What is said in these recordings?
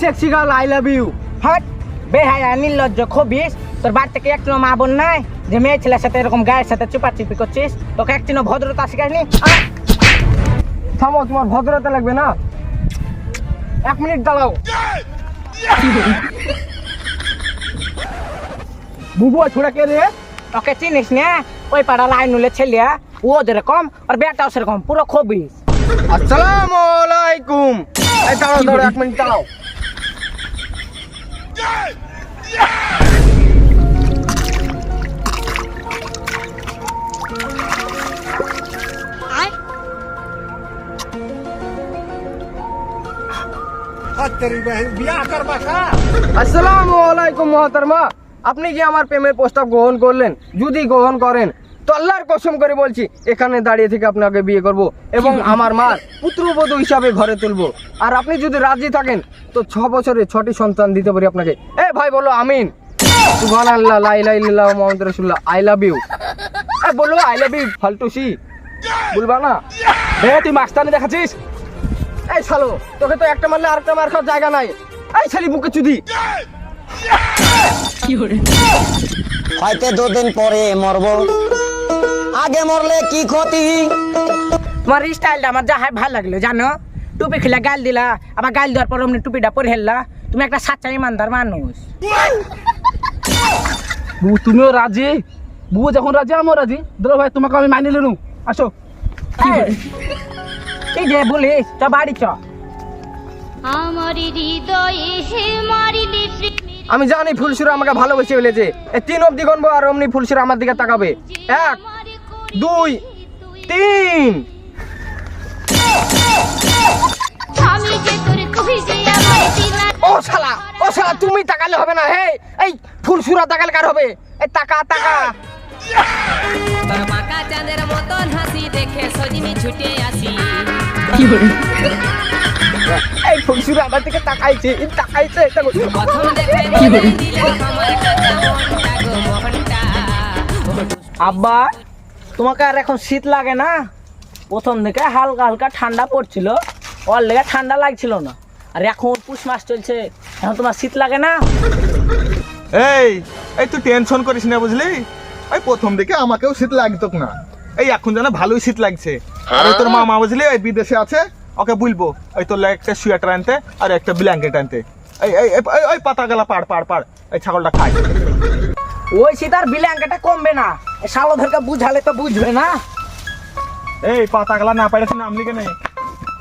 Sexy girl I love you hot বেহায়া নির্লজ্জ খবিস। তোর বাড়ি থেকে একটিনো মা বোন নাই? যে মেয়ে ছেলের সাথে এরকম গায়ের সাথে চুপাচুপি করছিস, তোকে একটিনো ভদ্রতা শিখাসনি আহ! থামো, তোমার ভদ্রতা লাগবে না। এক মিনিট দাঁড়াও। বুবুয়া ছোড়া কে রে? ওকে চিনিস না? ওই পাড়া লাইনুলে ছেলিয়া ও যেরকম, আর বেটাও সেরকম, পুরো খবিস। আসসালামু আলাইকুম। দাঁড়াও দাঁড়াও, এক মিনিট দাঁড়াও। আসসালামু আলাইকুম মহতরমা আপনি কি আমার প্রেমের প্রস্তাব গ্রহণ করলেন যদি গ্রহণ করেন তো আল্লাহর কসম করে বলছি এখানে দাঁড়িয়ে থেকে আপনাকে বিয়ে করব এবং আমার মার পুত্রবধূ হিসাবে ঘরে তুলবো। আর আপনি যদি রাজি থাকেন তো ছ বছরে ছটি সন্তান দিতে পারি আপনাকে। এ ভাই বলো আমিন। ইল্লাল্লাহ মুহাম্মাদুর আই লাভ ইউ এ বলো আই লাভ ইউ বলবা না। এ তুই মাস্তানি দেখাচ্ছিস? এই শালো তোকে তো একটা মারলে আরেকটা মার খাওয়ার জায়গা নাই। এই শালি বুকে চুদি। হয়তো দুদিন পরে মরব। আগে মরলে কি ক্ষতি? তোমার স্টাইলটা আমার যা হয় ভালো লাগল জানো? টুপি খুলে গাল দিলা আবার গাল দেওয়ার পর অমনি টুপিটা পরে হেললা। তুমি একটা সাচ্চা ইমানদার মানুষ। বু তুমিও রাজি? বু যখন রাজি আমিও রাজি। ধরো ভাই তোমাকে আমি মানি নিলু আসো। এই, যে বলিস চ বাড়ি চ। আমার হৃদয়ে হে মারিলে আমি জানি ফুলসুরা আমাকে ভালোবেসে ফেলেছে। এই তিন অব্দি গণবো আর অমনি ফুলসুরা আমার দিকে তাকাবে। এক দুই তিন। আমি যে তোর কই যে আমার দিনা ও শালা ও শালা তুমি তাকালে হবে না হে এই ফুলসুরা তাকালে কার হবে। এই তাকা তাকা। চাঁদের মতন হাসি দেখে সজিনি ছুটে আসি। এই ফুলসুরা আমার দিকে তাকাইছে তাকাইছে প্রথম দেখে আব্বা তোমাকে আর এখন শীত লাগে না? প্রথম দিকে হালকা হালকা ঠান্ডা পড়ছিল ওর লেগে ঠান্ডা লাগছিল না। আর এখন পুষ মাস চলছে এখন তোমার শীত লাগে না? এই এই তুই টেনশন করিস না বুঝলি? এই প্রথম দিকে আমাকেও শীত লাগতো না। এই এখন যেন ভালোই শীত লাগছে। আর ওই তোর মামা বুঝলি এই বিদেশে আছে ওকে বলব ওই তোর লাগে একটা সোয়েটার আনতে আর একটা ব্ল্যাঙ্কেট আনতে। এই এই ওই পাতা গেলা পাড় পাড় পাড় এই ছাগলটা খায়। ওই শীত আর বিল্যাঙ্কাটা কমবে না। এ শালোদেরকে বুঝালে তো বুঝবে না। এই পাতা গেলা না পাড়ে নামলি কেন?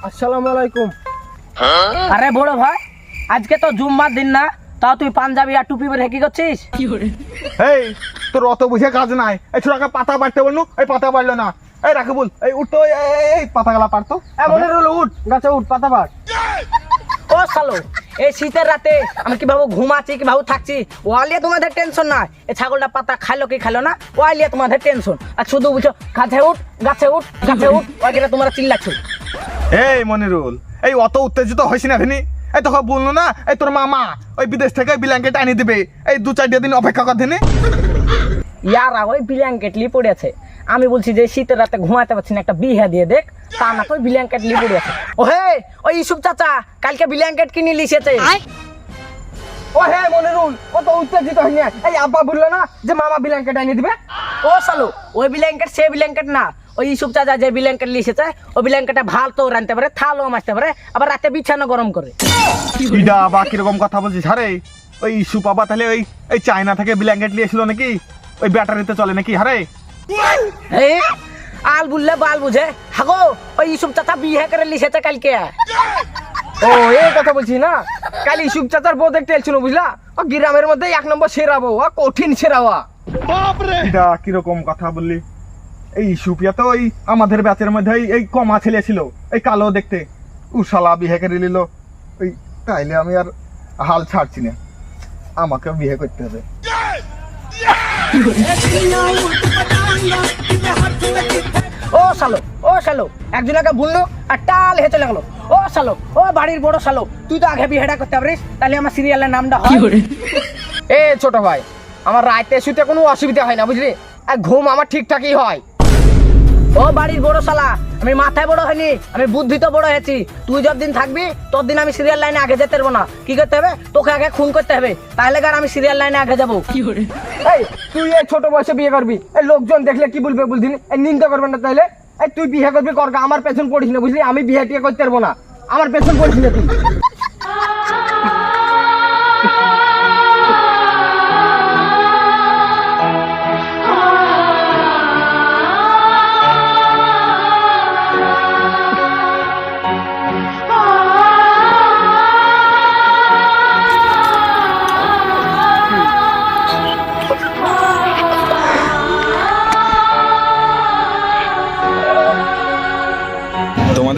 আসসালামু আলাইকুম। আরে বড় ভাই আজকে তো জুম্মার দিন না তাও তুই পাঞ্জাবি আর টুপি পরে কি করছিস? এই তোর অত বুঝে কাজ নাই। এই ছোটাকে পাতা পাড়তে বলনু এই পাতা পারল না। এই রাখে বল এই উঠতো এই- এই এই পাতা গেলা পারতো এমন রোল উঠ। গাছে উঠ পাতা পাট ও শালো এই শীতের রাতে আমি কীভাবে ঘুমাচ্ছি কি ভাবো থাকছি? ওয়ালিয়া তোমাদের টেনশন না এই ছাগলটা পাতা খাইলো কি খাইলো না? ওয়ালিয়া তোমাদের টেনশন আর শুধু বুঝো গাছে উঠ গাছে উঠ গাছে উঠ ওইখানে তোমরা চিল্লাচ্ছ। এই মনিরুল এই অত উত্তেজিত হয়েছি না ভিনি। এই তোকে বলল না এই তোর মামা ওই বিদেশ থেকে ব্ল্যাঙ্কেট আনি দিবে। এই দু চারটে দিন অপেক্ষা কর দিনে ইয়ারা ওই ব্ল্যাঙ্কেট লি পড়েছে আমি বলছি যে শীতের রাতে ঘুমাতে পারছি না একটা বিহা দিয়ে দেখ। তা না তো ব্ল্যাঙ্কেট লি পড়েছে ও হে ওই ইসুপ চাচা কালকে ব্ল্যাঙ্কেট কিনে লিসেছে ও হে মনিরুল ও তো উত্তেজিত হয়নি। এই আব্বা বলল না যে মামা ব্ল্যাঙ্কেট এনে দিবে? ও সালো ওই ব্ল্যাঙ্কেট সে ব্ল্যাঙ্কেট না। ওই ইসুপ চাচা যে ব্ল্যাঙ্কেট লিসেছে ওই ব্ল্যাঙ্কেটে ভালো তো রানতে পারে থালও মারতে পারে আবার রাতে বিছানা গরম করে। ইডা বা কীরকম কথা বলছিস? হারে ওই ইস্যু পাবা তাহলে ওই এই চায়না থেকে ব্ল্যাঙ্কেট নিয়ে এসলো নাকি? ওই ব্যাটারিতে চলে নাকি? হারে এই আল বুঝলে বাল বুঝে? হাগো ওই ইসুপ চাচা বিয়ে করে লিসেছে কালকে। ও এই কথা বলছি না? কাল ইসুক চাচার বউ দেখতে এলছিল বুঝলা? ও গ্রামের মধ্যে এক নম্বর সেরাবো ও কঠিন সেরাওয়া। ইডা কীরকম কথা বললি? এই সুপিয়া তো ওই আমাদের ব্যাচের মধ্যে এই- এই কমা ছেলে ছিল এই কালো দেখতে। উশালা বিয়ে করে নিল। ওই তাইলে আমি আর হাল ছাড়ছি না। আমাকে বিয়ে করতে হবে। ও শালো ও শালো একজনকে বলল আর টাল হেঁচে লাগল। ও শালো ও বাড়ির বড় শালো তুই তো আগে বিহেডা করতে পারিস তাহলে আমার সিরিয়ালের নামটা হয়। এ ছোট ভাই আমার রাতে শুতে কোনো অসুবিধা হয় না বুঝলি? আর ঘুম আমার ঠিকঠাকই হয়। ও বাড়ির বড় শালা আমি মাথায় বড় হয়নি আমি বুদ্ধি তো বড় হয়েছি। তুই যতদিন থাকবি ততদিন আমি সিরিয়াল লাইনে আগে যেতে পারব না। কি করতে হবে? তোকে আগে খুন করতে হবে। তাহলে কার আমি সিরিয়াল লাইনে আগে যাব? এই তুই এই ছোট বয়সে বিয়ে করবি। এই লোকজন দেখলে কি বলবে বুঝলি? এই নিন্দা করবে না তাইলে এই তুই বিয়ে করবি কর আমার পেছন পড়িস না বুঝলি? আমি বিয়ে টিয়ে করতে পারব না। আমার পেছন পড়িস না তুই।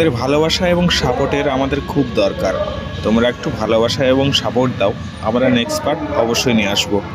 তোমাদের ভালোবাসা এবং সাপোর্টের আমাদের খুব দরকার। তোমরা একটু ভালোবাসা এবং সাপোর্ট দাও। আমরা নেক্সট পার্ট অবশ্যই নিয়ে আসব।